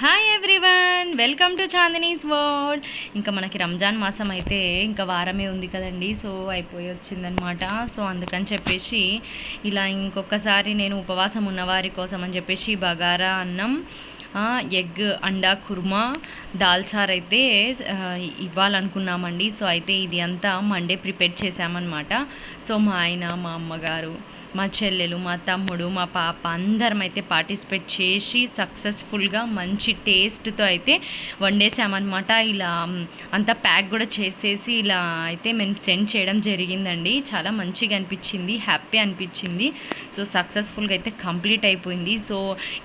Hi everyone welcome to Chandini's world ఇంకా మనకి రంజాన్ మాసం అయితే ఇంకా వారమే ఉంది కదండి సో అయిపోయి వచ్చిందనమాట సో అందుకని చెప్పేసి ఇలా ఇంకొకసారి నేను ఉపవాసం ఉన్నవారి కోసం అని చెప్పేసి బగారా అన్నం ఎగ్ అండా కుర్మా దాల్చార్ అయితే ఇవ్వాలనుకున్నామండి. సో అయితే ఇది అంతా మండే ప్రిపేర్ చేశామన్నమాట. సో మా ఆయన మా అమ్మగారు మా చెల్లెలు మా తమ్ముడు మా పాప అందరం అయితే పార్టిసిపేట్ చేసి సక్సెస్ఫుల్గా మంచి టేస్ట్తో అయితే వండేసామన్నమాట. ఇలా అంతా ప్యాక్ కూడా చేసేసి ఇలా అయితే మేము సెండ్ చేయడం జరిగిందండి. చాలా మంచిగా అనిపించింది హ్యాపీ అనిపించింది. సో సక్సెస్ఫుల్గా అయితే కంప్లీట్ అయిపోయింది. సో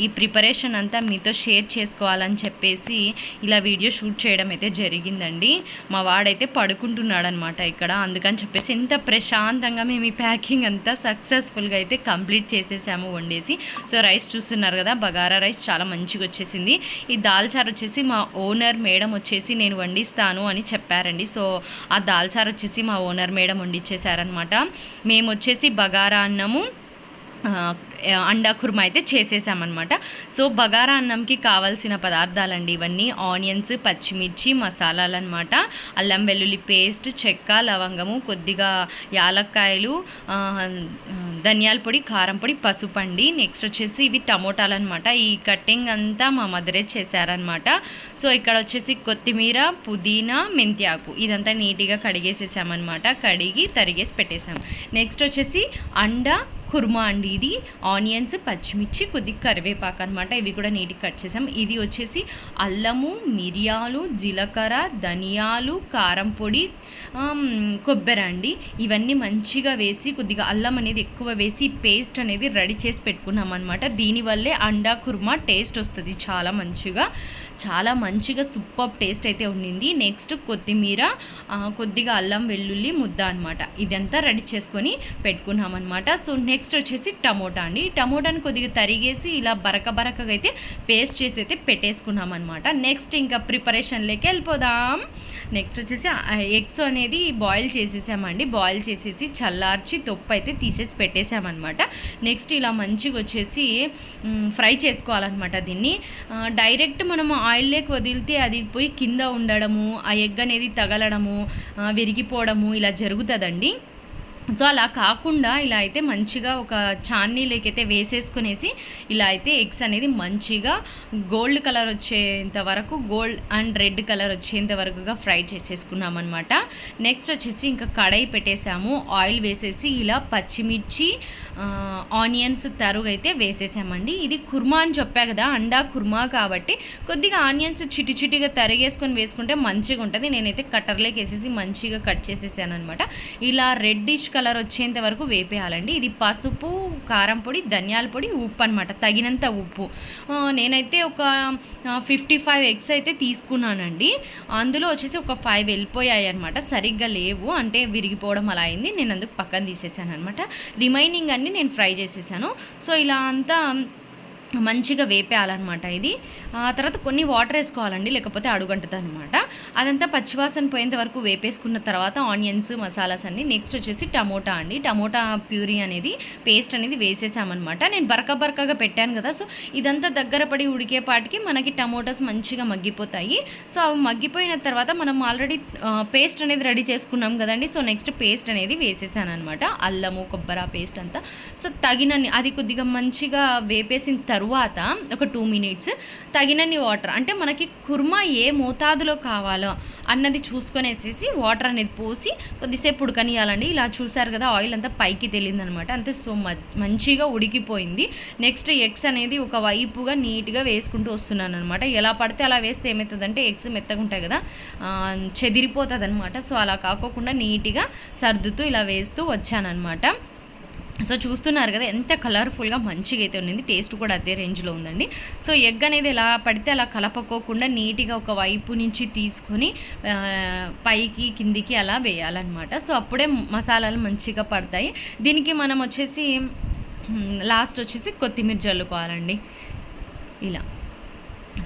ఈ ప్రిపరేషన్ అంతా మీతో షేర్ చేసుకోవాలని చెప్పేసి ఇలా వీడియో షూట్ చేయడం అయితే జరిగిందండి. మా వాడైతే పడుకుంటున్నాడు అనమాట ఇక్కడ. అందుకని చెప్పేసి ఎంత ప్రశాంతంగా మేము ఈ ప్యాకింగ్ అంతా సక్సెస్ఫుల్ సక్సెస్ఫుల్గా అయితే కంప్లీట్ చేసేసాము వండేసి. సో రైస్ చూస్తున్నారు కదా బగారా రైస్ చాలా మంచిగా వచ్చేసింది. ఈ దాల్చార్ వచ్చేసి మా ఓనర్ మేడం వచ్చేసి నేను వండిస్తాను అని చెప్పారండి. సో ఆ దాల్చార్ వచ్చేసి మా ఓనర్ మేడం వండిచ్చేసారనమాట మేము వచ్చేసి బగారా అన్నము అండా కుర్మా అయితే చేసేసామన్నమాట. సో బగారా అన్నంకి కావాల్సిన పదార్థాలండి ఇవన్నీ. ఆనియన్స్ పచ్చిమిర్చి మసాలాలు అనమాట అల్లం వెల్లుల్లి పేస్ట్ చెక్క లవంగము కొద్దిగా యాలక్కాయలు ధనియాల పొడి కారం పొడి పసుపు అండి నెక్స్ట్ వచ్చేసి ఇవి టమోటాలు అనమాట ఈ కట్టింగ్ అంతా మా మదరే చేశారనమాట సో ఇక్కడ వచ్చేసి కొత్తిమీర పుదీనా మెంతిఆకు ఇదంతా నీట్గా కడిగేసేసామన్నమాట. కడిగి తరిగేసి పెట్టేసాం. నెక్స్ట్ వచ్చేసి అండా కుర్మా అండి ఇది. ఆనియన్స్ పచ్చిమిర్చి కొద్దిగా కరివేపాకు అనమాట ఇవి కూడా నీటికి కట్ చేసాం. ఇది వచ్చేసి అల్లము మిరియాలు జీలకర్ర ధనియాలు కారం పొడి కొబ్బరి అండి. ఇవన్నీ మంచిగా వేసి కొద్దిగా అల్లం అనేది ఎక్కువ వేసి పేస్ట్ అనేది రెడీ చేసి పెట్టుకున్నాం అనమాట దీనివల్లే అండా కుర్మా టేస్ట్ వస్తుంది చాలా మంచిగా. చాలా మంచిగా సూపర్ టేస్ట్ అయితే ఉండింది. నెక్స్ట్ కొత్తిమీర కొద్దిగా అల్లం వెల్లుల్లి ముద్ద అనమాట ఇదంతా రెడీ చేసుకొని పెట్టుకున్నాం అనమాట సో నెక్స్ట్ నెక్స్ట్ వచ్చేసి టమోటా అండి. టమోటాని కొద్దిగా తరిగేసి ఇలా బరక బరకగా అయితే పేస్ట్ చేసి అయితే పెట్టేసుకున్నాం అనమాట నెక్స్ట్ ఇంకా ప్రిపరేషన్లోకి వెళ్ళిపోదాం. నెక్స్ట్ వచ్చేసి ఎగ్స్ అనేది బాయిల్ చేసేసామండి. బాయిల్ చేసేసి చల్లార్చి తొప్పు అయితే తీసేసి పెట్టేసామన్నమాట. నెక్స్ట్ ఇలా మంచిగా వచ్చేసి ఫ్రై చేసుకోవాలన్నమాట దీన్ని. డైరెక్ట్ మనం ఆయిల్లోకి వదిలితే అది పోయి కింద ఉండడము ఆ ఎగ్ అనేది తగలడము విరిగిపోవడము ఇలా జరుగుతుందండి. సో అలా కాకుండా ఇలా అయితే మంచిగా ఒక చాన్నీలోకైతే వేసేసుకునేసి ఇలా అయితే ఎగ్స్ అనేది మంచిగా గోల్డ్ కలర్ వచ్చేంత వరకు గోల్డ్ అండ్ రెడ్ కలర్ వచ్చేంత వరకుగా ఫ్రై చేసేసుకున్నాం అనమాట నెక్స్ట్ వచ్చేసి ఇంకా కడాయి పెట్టేసాము ఆయిల్ వేసేసి ఇలా పచ్చిమిర్చి ఆనియన్స్ తరుగు అయితే వేసేసామండి. ఇది కుర్మా అని చెప్పా కదా అండా కుర్మా కాబట్టి కొద్దిగా ఆనియన్స్ చిటి చిటిగా తరిగేసుకొని వేసుకుంటే మంచిగా ఉంటుంది నేనైతే కట్టర్లోకి వేసేసి మంచిగా కట్ చేసేసాను అనమాట ఇలా రెడ్డిష్ కలర్ వచ్చేంత వరకు వేపేయాలండి. ఇది పసుపు కారం పొడి ధనియాల పొడి ఉప్పు అనమాట తగినంత ఉప్పు. నేనైతే ఒక ఫిఫ్టీ ఫైవ్ ఎగ్స్ అయితే తీసుకున్నానండి. అందులో వచ్చేసి ఒక ఫైవ్ వెళ్ళిపోయాయి అనమాట సరిగ్గా లేవు. అంటే విరిగిపోవడం అలా అయింది. నేను అందుకు పక్కన తీసేసాను అనమాట రిమైనింగ్ అన్ని నేను ఫ్రై చేసేసాను. సో ఇలా అంతా మంచిగా వేపేయాలన్నమాట ఇది. ఆ తర్వాత కొన్ని వాటర్ వేసుకోవాలండి లేకపోతే అడుగంటుంది అనమాట అదంతా పచ్చివాసన పోయేంత వరకు వేపేసుకున్న తర్వాత ఆనియన్స్ మసాలాస్ అన్ని నెక్స్ట్ వచ్చేసి టమోటా అండి. టమోటా ప్యూరీ అనేది పేస్ట్ అనేది వేసేసామన్నమాట. నేను బరక బరకగా పెట్టాను కదా సో ఇదంతా దగ్గర పడి ఉడికేపాటికి మనకి టమోటాస్ మంచిగా మగ్గిపోతాయి. సో అవి మగ్గిపోయిన తర్వాత మనం ఆల్రెడీ పేస్ట్ అనేది రెడీ చేసుకున్నాం కదండి సో నెక్స్ట్ పేస్ట్ అనేది వేసేసాను అనమాట అల్లము కొబ్బరి పేస్ట్ అంతా. సో తగినన్ని అది కొద్దిగా మంచిగా వేపేసిన తర్వాత ఒక టూ మినిట్స్ తగినన్ని వాటర్ అంటే మనకి కుర్మా ఏ మోతాదులో కావాలో అన్నది చూసుకొనేసేసి వాటర్ అనేది పోసి కొద్దిసేపు ఉడకనియాలండి. ఇలా చూసారు కదా ఆయిల్ అంతా పైకి తెలియదు అనమాట అంతే సో మ- మంచిగా ఉడికిపోయింది. నెక్స్ట్ ఎగ్స్ అనేది ఒక వైపుగా నీట్గా వేసుకుంటూ వస్తున్నాను అనమాట ఎలా పడితే అలా వేస్తే ఏమవుతుందంటే ఎగ్స్ మెత్తగా ఉంటాయి కదా చెదిరిపోతుంది అనమాట సో అలా కాకోకుండా నీట్గా సర్దుతూ ఇలా వేస్తూ వచ్చానమాట సో చూస్తున్నారు కదా ఎంత కలర్ఫుల్గా మంచిగా అయితే ఉన్నింది. టేస్ట్ కూడా అదే రేంజ్లో ఉందండి. సో ఎగ్ అనేది ఎలా పడితే అలా కలపకోకుండా నీట్గా ఒక వైపు నుంచి తీసుకొని పైకి కిందికి అలా వేయాలన్నమాట. సో అప్పుడే మసాలాలు మంచిగా పడతాయి. దీనికి మనం వచ్చేసి లాస్ట్ వచ్చేసి కొత్తిమీర జల్లుకోవాలండి. ఇలా.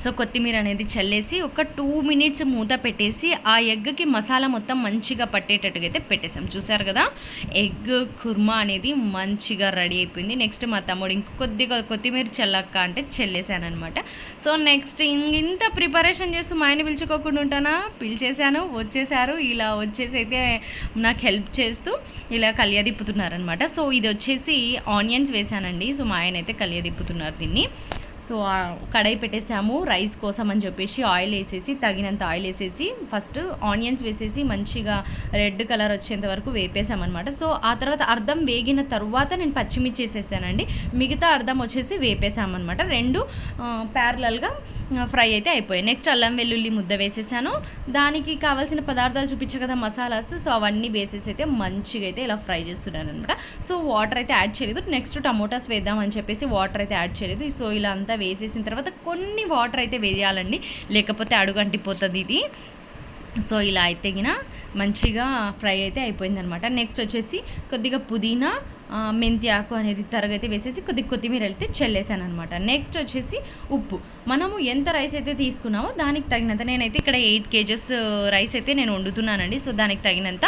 సో కొత్తిమీర అనేది చల్లేసి ఒక టూ మినిట్స్ మూత పెట్టేసి ఆ ఎగ్కి మసాలా మొత్తం మంచిగా పట్టేటట్టుగా అయితే పెట్టేసాం. చూసారు కదా? ఎగ్ కుర్మా అనేది మంచిగా రెడీ అయిపోయింది. నెక్స్ట్ మా తమ్ముడు ఇంకొద్దిగా కొత్తిమీర చల్లక్క అంటే చెల్లేసాను సో నెక్స్ట్ ఇంత ప్రిపరేషన్ చేస్తూ మా ఆయన పిలుచుకోకుండా ఉంటానా? పిలిచేశాను వచ్చేసారు ఇలా వచ్చేసి అయితే నాకు హెల్ప్ చేస్తూ ఇలా కలియదిప్పుతున్నారనమాట సో ఇది వచ్చేసి ఆనియన్స్ వేసానండి. సో మా ఆయన అయితే కలియదిప్పుతున్నారు దీన్ని. సో కడాయి పెట్టేసాము రైస్ కోసం అని చెప్పేసి ఆయిల్ వేసేసి తగినంత ఆయిల్ వేసేసి ఫస్ట్ ఆనియన్స్ వేసేసి మంచిగా రెడ్ కలర్ వచ్చేంత వరకు వేపేసామన్నమాట. సో ఆ తర్వాత అర్థం వేగిన తర్వాత నేను పచ్చిమిర్చి వేసేసానండి. మిగతా అర్థం వచ్చేసి వేపేసామన్నమాట. రెండు ప్యారలల్గా ఫ్రై అయితే అయిపోయాయి. నెక్స్ట్ అల్లం వెల్లుల్లి ముద్ద వేసేసాను. దానికి కావాల్సిన పదార్థాలు చూపించే కదా మసాలాస్. సో అవన్నీ వేసేసి అయితే మంచిగా అయితే ఇలా ఫ్రై చేస్తున్నాను అనమాట సో వాటర్ అయితే యాడ్ చేయలేదు. నెక్స్ట్ టమోటాస్ వేద్దామని చెప్పేసి వాటర్ అయితే యాడ్ చేయలేదు. సో ఇలా అంతా వేసేసిన తర్వాత కొన్ని వాటర్ అయితే వేయాలండి. లేకపోతే అడుగంటిపోతుంది ఇది. సో ఇలా అయితే గిన మంచిగా ఫ్రై అయితే అయిపోయిందనమాట నెక్స్ట్ వచ్చేసి కొద్దిగా పుదీనా మెంతి ఆకు అనేది తరగతి వేసేసి కొద్దిగా కొత్తిమీర అయితే చల్లేసాను అనమాట నెక్స్ట్ వచ్చేసి ఉప్పు. మనము ఎంత రైస్ అయితే తీసుకున్నామో దానికి తగినంత నేనైతే ఇక్కడ ఎయిట్ కేజెస్ రైస్ అయితే నేను వండుతున్నానండి. సో దానికి తగినంత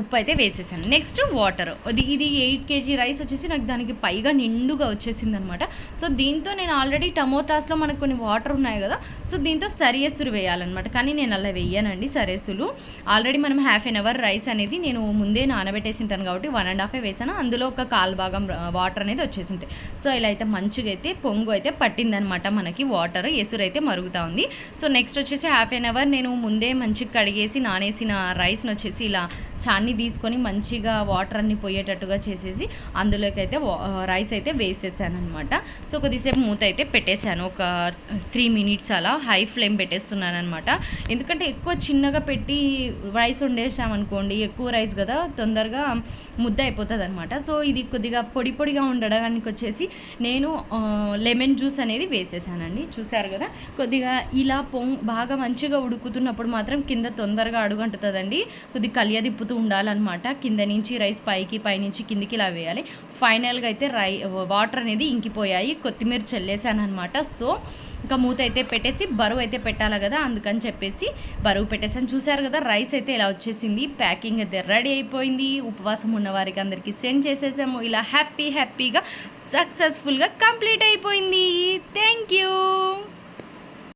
ఉప్పు అయితే వేసేసాను. Next water. అది ఇది ఎయిట్ కేజీ రైస్ వచ్చేసి నాకు దానికి పైగా నిండుగా వచ్చేసింది అనమాట సో దీంతో నేను ఆల్రెడీ టమోటాస్లో మనకు కొన్ని వాటర్ ఉన్నాయి కదా సో దీంతో సరియస్సులు వేయాలన్నమాట. కానీ నేను అలా వేయనండి సరేసులు ఆల్రెడీ మనం హాఫ్ అన్ అవర్ రైస్ అనేది నేను ముందే నానబెట్టేసింటాను కాబట్టి వన్ అండ్ హాఫే వేసాను. అందులో ఒక కాల్ భాగం వాటర్ అనేది వచ్చేసింటాయి. సో ఇలా అయితే మంచిగా అయితే పొంగు అయితే పట్టిందనమాట మనకి వాటర్. ఎసురు అయితే మరుగుతూ ఉంది. సో నెక్స్ట్ వచ్చేసి హాఫ్ అన్ అవర్ నేను ముందే మంచిగా కడిగేసి నానేసిన రైస్ని వచ్చేసి ఇలా చాన్ని తీసుకొని మంచిగా వాటర్ అన్ని పోయేటట్టుగా చేసేసి అందులోకి అయితే రైస్ అయితే వేసేసాను అనమాట సో కొద్దిసేపు మూత అయితే పెట్టేశాను. ఒక త్రీ మినిట్స్ అలా హై ఫ్లేమ్ పెట్టేస్తున్నాను అనమాట ఎందుకంటే ఎక్కువ చిన్నగా పెట్టి రైస్ వండేసామనుకోండి ఎక్కువ రైస్ కదా తొందరగా ముద్ద అయిపోతుంది అనమాట సో ఇది కొద్దిగా పొడి పొడిగా ఉండడానికి వచ్చేసి నేను లెమన్ జ్యూస్ అనేది వేసేసానండి. చూసారు కదా కొద్దిగా ఇలా పొంగ్ బాగా మంచిగా ఉడుకుతున్నప్పుడు మాత్రం కింద తొందరగా అడుగంటుతుందండి. కొద్దిగా కలియదిప్పుతూ ఉండాలన్నమాట. కింద నుంచి రైస్ పైకి పైనుంచి కిందికి ఇలా వేయాలి. ఫైనల్గా అయితే రై వాటర్ అనేది ఇంకిపోయాయి. కొత్తిమీర చల్లేసాను అనమాట సో ఇంకా మూత అయితే పెట్టేసి బరువు అయితే పెట్టాలి కదా అందుకని చెప్పేసి బరువు పెట్టేసాను. చూసారు కదా రైస్ అయితే ఇలా వచ్చేసింది ప్యాకింగ్ అయితే రెడీ అయిపోయింది. ఉపవాసం ఉన్న వారికి అందరికీ సెండ్ చేసేసాము. ఇలా హ్యాపీ హ్యాపీగా సక్సెస్ఫుల్గా కంప్లీట్ అయిపోయింది. Thank you.